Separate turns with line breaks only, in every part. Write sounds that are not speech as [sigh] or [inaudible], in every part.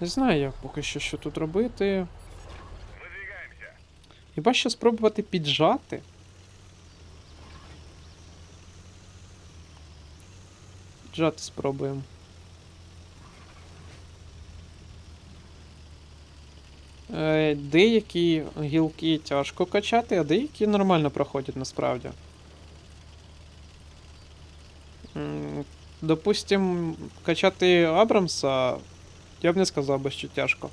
Не знаю, як поки що що тут робити. Хіба що спробувати піджати? Піджати спробуємо. Е, Деякі гілки тяжко качати, а деякі нормально проходять насправді. Допустим, качати Абрамса, я б не сказав би, що тяжко.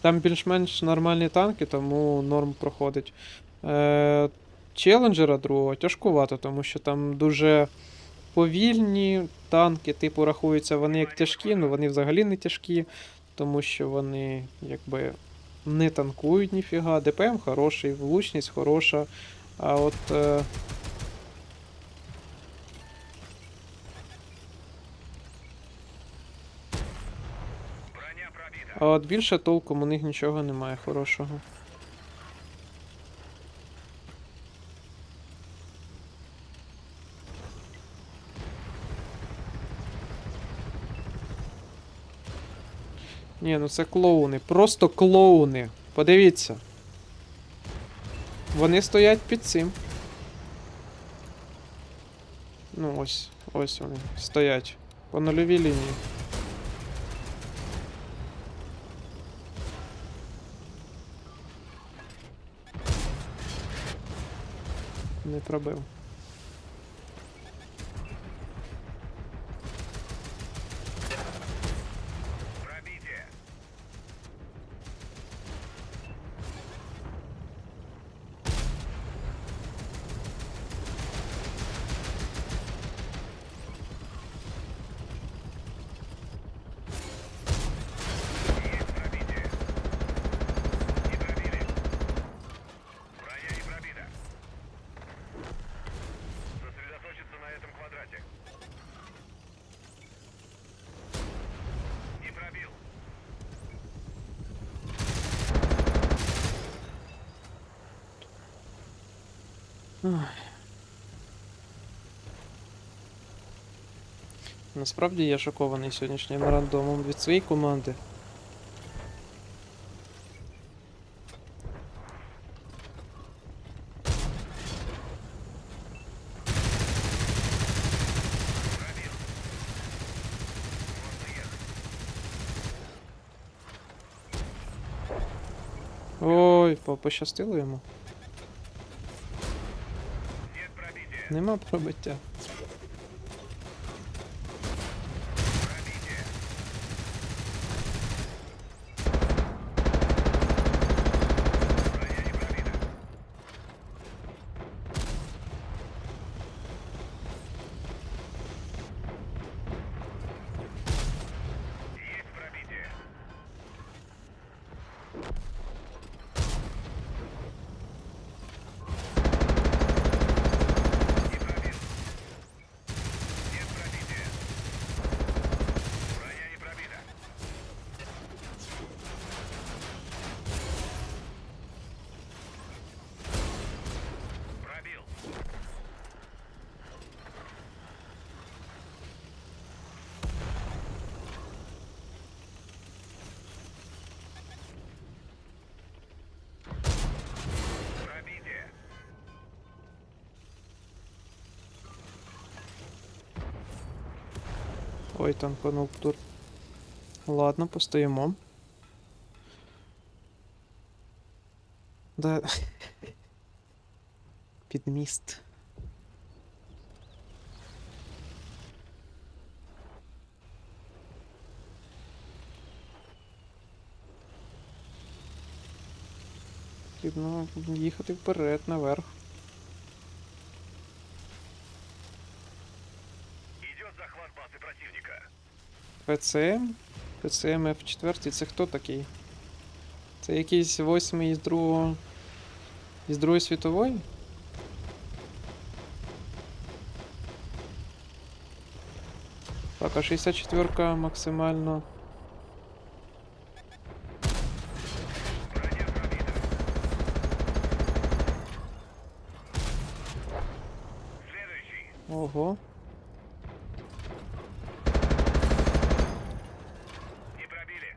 Там більш-менш нормальні танки, тому норм проходить. Е, челенджера другого тяжкувато, тому що там дуже повільні танки, типу, рахуються вони як тяжкі, ну вони взагалі не тяжкі, тому що вони якби не танкують ніфіга. ДПМ хороший, влучність хороша. А от. Е, а от більше толком у них нічого немає хорошого. Ні, ну це клоуни. Просто клоуни. Подивіться. Вони стоять під цим. Ну ось, ось вони стоять. По нульовій лінії. Не пробив. Насправді я шокований сьогоднішнім рандомом від своєї команди. Ой, пощастило йому. Нема пробиття. Ой, танканув тур. Ладно, постоїмо. Да. [laughs] Під міст. Їхати вперед, наверх. ПЦМ? ПЦМ F4 це хто такий? Це якийсь восьмий із другого. Із Другої світової? Так, а 64 максимально. Ого.
Не пробили.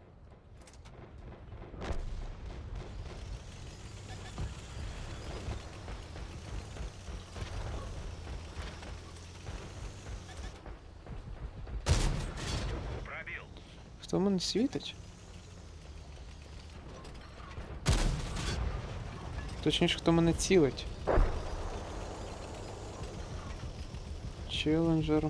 Хто мене світить? Точніше, хто мене цілить. Челленджер.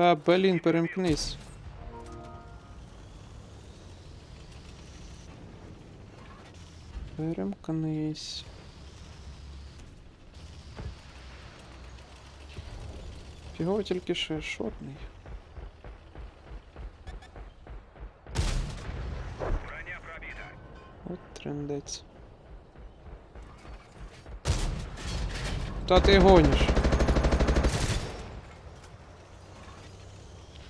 Та, блін, перемкнись. Перемкнись. Фігово тільки ще шотний. От трендець. Та ти гониш.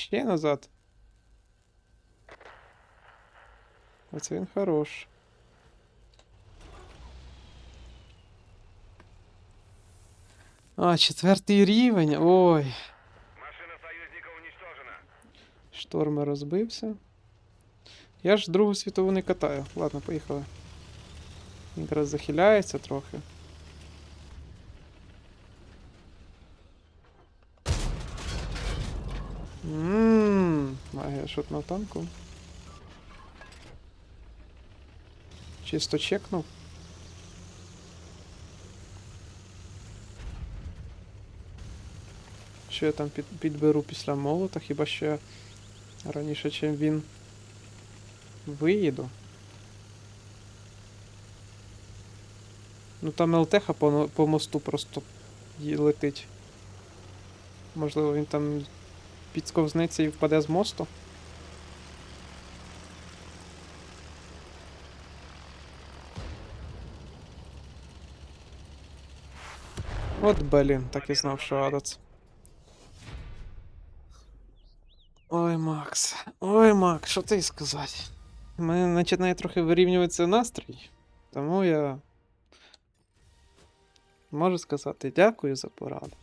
Ще назад. Оце він хорош. А, четвертий рівень. Ой.
Машина союзника уничтожена.
Шторми розбився. Я ж Другу світову не катаю. Ладно, поїхали. Він Якраз захиляється трохи. Магія шот на танку. Чисто чекнув. Що я там під, підберу після молота, хіба що я раніше, чим він виїду. Ну там ЛТХ по, по мосту просто летить. Можливо, він там підсковзнеться і впаде з мосту. От блін, так і знав, що Адац. Ой, Макс. Ой, Макс, що ти сказати? У мене починає трохи вирівнюватися настрій. Тому я можу сказати дякую за пораду.